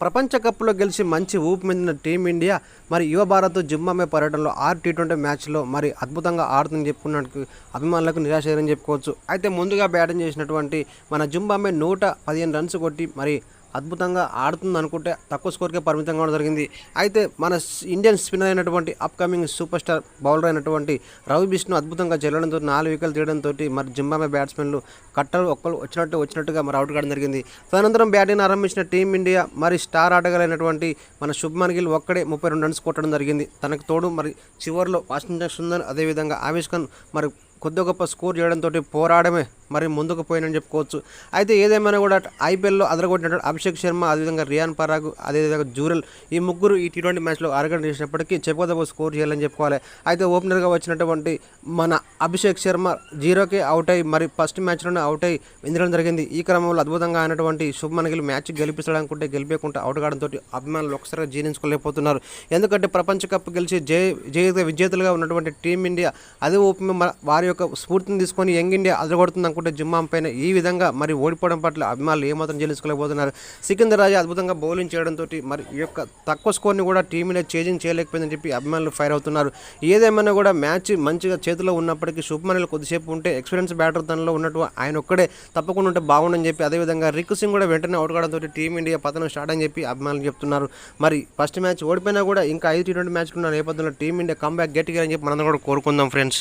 ప్రపంచ కప్లో గెలిచి మంచి ఊపు మిందిన టీమిండియా మరి యువ భారత్ జింబాబే పర్యటనలో ఆరు టీ ట్వంటీ మ్యాచ్లో మరి అద్భుతంగా ఆడుతుందని చెప్పుకున్నట్టు అభిమానులకు నిరాశ చెప్పుకోవచ్చు. అయితే ముందుగా బ్యాటింగ్ చేసినటువంటి మన జింబాబే నూట పదిహేను రన్స్ కొట్టి మరి అద్భుతంగా ఆడుతుంది అనుకుంటే తక్కువ స్కోర్కే పరిమితం కావడం జరిగింది. అయితే మన ఇండియన్ స్పిన్నర్ అయినటువంటి అప్కమింగ్ సూపర్ స్టార్ బౌలర్ అయినటువంటి రవి బిష్ణు అద్భుతంగా చెల్లడంతో నాలుగు వికెట్లు తీయడంతో మరి జింబాబే బ్యాట్స్మెన్లు కట్టలు ఒక్కరు వచ్చినట్టు వచ్చినట్టుగా మరి అవుట్ కావడం జరిగింది. తదనంతరం బ్యాటింగ్ ఆరంభించిన టీమిండియా మరి స్టార్ ఆటగాలైనటువంటి మన శుభ్మన్ గిల్ ఒక్కడే ముప్పై రెండు రన్స్ కొట్టడం జరిగింది. తనకు తోడు మరి చివరిలో వాషింగ్టన్ సుందర్ అదేవిధంగా ఆవేష్ ఖాన్ మరి కొద్ది గొప్ప స్కోర్ చేయడంతో పోరాడమే మరి ముందుకు పోయినని చెప్పుకోవచ్చు. అయితే ఏదేమైనా కూడా ఐపీఎల్లో అదరగొట్టినటువంటి అభిషేక్ శర్మ అదేవిధంగా రియాన్ పరాగ్ అదేవిధంగా జూరల్ ఈ ముగ్గురు ఈ టీ ట్వంటీ మ్యాచ్లో అరగంట చేసినప్పటికీ చెప్పుకోదగ్గ స్కోర్ చేయాలని చెప్పుకోవాలి. అయితే ఓపెనర్గా వచ్చినటువంటి మన అభిషేక్ శర్మ జీరోకే అవుట్ అయ్యి మరి ఫస్ట్ మ్యాచ్లోనే అవుట్ అయ్యి వెందడం జరిగింది. ఈ క్రమంలో అద్భుతంగా అయినటువంటి శుభమన్ గిల్ మ్యాచ్ గెలిపిస్తాడనుకుంటే గెలిపేయకుండా అవుట్ కావడంతో అభిమానులు ఒకసారిగా జీర్ణించుకోలేకపోతున్నారు. ఎందుకంటే ప్రపంచ కప్ గెలిచి జయ జయ విజేతలుగా ఉన్నటువంటి టీమిండియా అదే ఓపెన్ వారి యొక్క స్ఫూర్తిని తీసుకొని యంగ్ ఇండియా అదరగొడుతుంది అనుకుంటే జిమ్మాం పైన ఈ విధంగా మరి ఓడిపోవడం పట్ల అభిమానులు ఏమాత్రం చెల్లించుకోలేకపోతున్నారు సికిందర్ రాజా అద్భుతంగా బౌలింగ్ చేయడంతో మరి ఈ యొక్క తక్కువ స్కోర్ని కూడా టీమిండియా చేజింగ్ చేయలేకపోయిందని చెప్పి అభిమానులు ఫైర్ అవుతున్నారు. ఏదేమైనా కూడా మ్యాచ్ మంచిగా చేతిలో ఉన్నప్పటికీ శుభ్మన్లు కొద్దిసేపు ఉంటే ఎక్స్పీరియన్స్ బ్యాటర్ తనలో ఉన్నట్టు ఆయన ఒక్కడే తప్పకుండా ఉంటే బాగుండని చెప్పి అదేవిధంగా రిక్ సింగ్ కూడా వెంటనే అవుట్ కావడంతో టీమిండియా పతనం స్టార్ట్ అని చెప్పి అభిమానులు చెప్తున్నారు. మరి ఫస్ట్ మ్యాచ్ ఓడిపోయినా కూడా ఇంకా ఐదు టీ ట్వంటీ మ్యాచ్ ఉన్న నేపథ్యంలో టీమిండియా కంబ్యాక్ గట్టిగా అని చెప్పి మనం కూడా కోరుకుందాం ఫ్రెండ్స్.